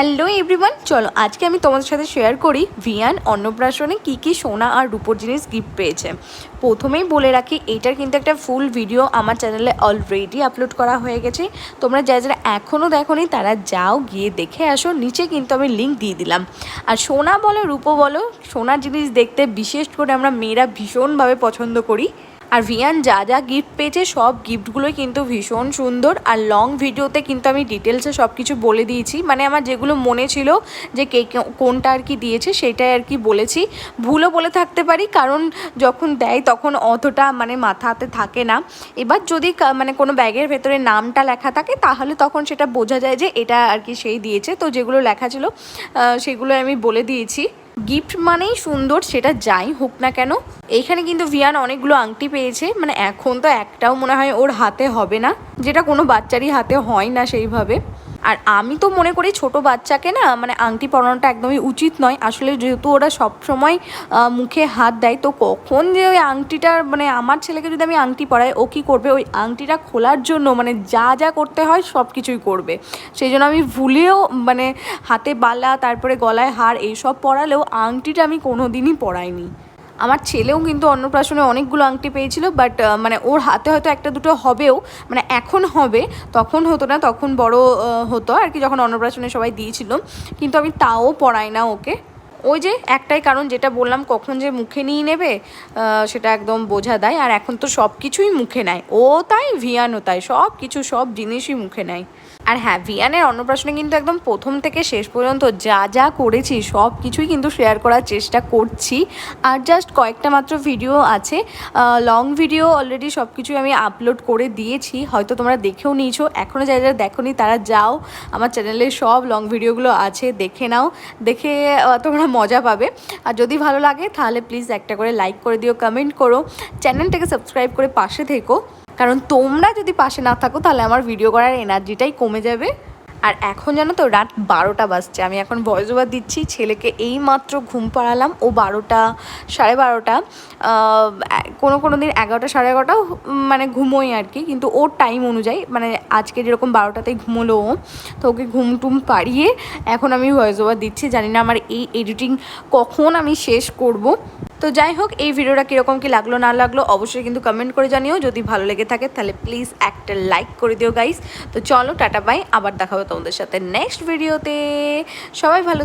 Hello everyone চলো, আজকে আমি তোমাদের সাথে শেয়ার করি ভিয়ান, অন্নপ্রাশনে কী কী সোনা আর রূপোর জিনিস গিফট পেয়েছে। প্রথমেই বলে রাখি এটার কিন্তু একটা ফুল ভিডিও আমার চ্যানেলে অলরেডি আপলোড করা হয়ে গেছে। তোমরা যারা যারা এখনও দেখোনি, তারা যাও গিয়ে দেখে আসো, নিচে কিন্তু আমি লিঙ্ক দিয়ে দিলাম। আর সোনা বলো, রূপো বলো, সোনার জিনিস দেখতে বিশেষ করে আমরা মেয়েরা ভীষণভাবে পছন্দ করি। আর ভিয়ান যা যা গিফট পেয়েছে, সব গিফটগুলোই কিন্তু ভীষণ সুন্দর। আর লং ভিডিওতে কিন্তু আমি ডিটেলসে সব কিছু বলে দিয়েছি। মানে আমার যেগুলো মনে ছিল যে কে কোনটা আর কি দিয়েছে, সেটাই আর কি বলেছি। ভুলও বলে থাকতে পারি, কারণ যখন দেয় তখন অতটা মানে মাথাতে থাকে না। এবার যদি মানে কোনো ব্যাগের ভেতরে নামটা লেখা থাকে, তাহলে তখন সেটা বোঝা যায় যে এটা আর কি সেই দিয়েছে। তো যেগুলো লেখা ছিল সেগুলো আমি বলে দিয়েছি। গিফট মানেই সুন্দর, সেটা যাই হোক না কেন এইখানে কিন্তু ভিয়ান অনেকগুলো আংটি পেয়েছে মানে এখন তো একটাও মনে হয় ওর হাতে হবে না, যেটা কোনো বাচ্চারই হাতে হয় না সেইভাবে। আর আমি তো মনে করি ছোট বাচ্চাকে না মানে আংটি পরানোটা একদমই উচিত নয়। আসলে যেহেতু ওরা সব সময় মুখে হাত দেয়, তো কখন যে ওই আংটিটার মানে আমার ছেলেকে যদি আমি আংটি পরাই, ও কী করবে? ওই আংটিটা খোলার জন্য মানে যা যা করতে হয় সব কিছুই করবে। সেই জন্য আমি ভুলেও মানে হাতে বালা, তারপরে গলায় হার, এইসব পরালেও আংটিটা আমি কোনো দিনই পরাইনি। আমার ছেলেও কিন্তু অন্নপ্রাশনে অনেকগুলো আংটি পেয়েছিল বাট মানে ওর হাতে হয়তো একটা দুটো হবেও মানে এখন হবে, তখন হতো না, তখন বড় হতো আর কি যখন অন্নপ্রাশনে সবাই দিয়েছিল, কিন্তু আমি তাও পড়াই না ওকে। ওই যে একটাই কারণ যেটা বললাম, কখন যে মুখে নিয়ে নেবে সেটা একদম বোঝা দেয় আর এখন তো সব কিছুই মুখে নেয়। ও তাই, ভিয়ানও তাই সব কিছু সব জিনিসই মুখে নেয়। আর হ্যাঁ ভিয়ানের অন্নপ্রাশনে কিন্তু একদম প্রথম থেকে শেষ পর্যন্ত যা যা করেছি, সব কিছুই কিন্তু শেয়ার করার চেষ্টা করছি। আর জাস্ট কয়েকটা মাত্র ভিডিও আছে। লং ভিডিও অলরেডি সব কিছুই আমি আপলোড করে দিয়েছি। হয়তো তোমরা দেখেও নিয়েছো। এখনও যারা যারা দেখোনি, তারা যাও। আমার চ্যানেলে সব লং ভিডিওগুলো আছে, দেখে নাও। দেখে তোমরা মজা পাবে। আর যদি ভালো লাগে, তাহলে প্লিজ একটা করে লাইক করে দিও কমেন্ট করো। চ্যানেলটাকে সাবস্ক্রাইব করে পাশে থেকো। কারণ তোমরা যদি পাশে না থাকো, তাহলে আমার ভিডিও করার এনার্জিটাই কমে যাবে। আর এখন জানো তো, রাত বারোটা বাজছে। আমি এখন ভয়েস ওভার দিচ্ছি, ছেলেকে এই মাত্র ঘুম পাড়ালাম। ও বারোটা, সাড়ে বারোটা কোনো কোনো দিন এগারোটা, সাড়ে এগারোটাও মানে ঘুমোই আর কি। কিন্তু ওর টাইম অনুযায়ী মানে আজকে যেরকম বারোটাতেই ঘুমোলো ও, তো ওকে ঘুম টুম পাড়িয়ে এখন আমি ভয়েস ওভার দিচ্ছি। জানি না আমার এই এডিটিং কখন আমি শেষ করব। তো যাই হোক, এই ভিডিওটা কীরকম, কি লাগল, না লাগল, অবশ্যই কিন্তু কমেন্ট করে জানিও। যদি ভালো লেগে থাকে, তাহলে প্লিজ একটা লাইক করে দিও গাইস তো চলো, টাটা বাই আবার দেখা হবে তোমাদের সাথে নেক্সট ভিডিওতে সবাই ভালো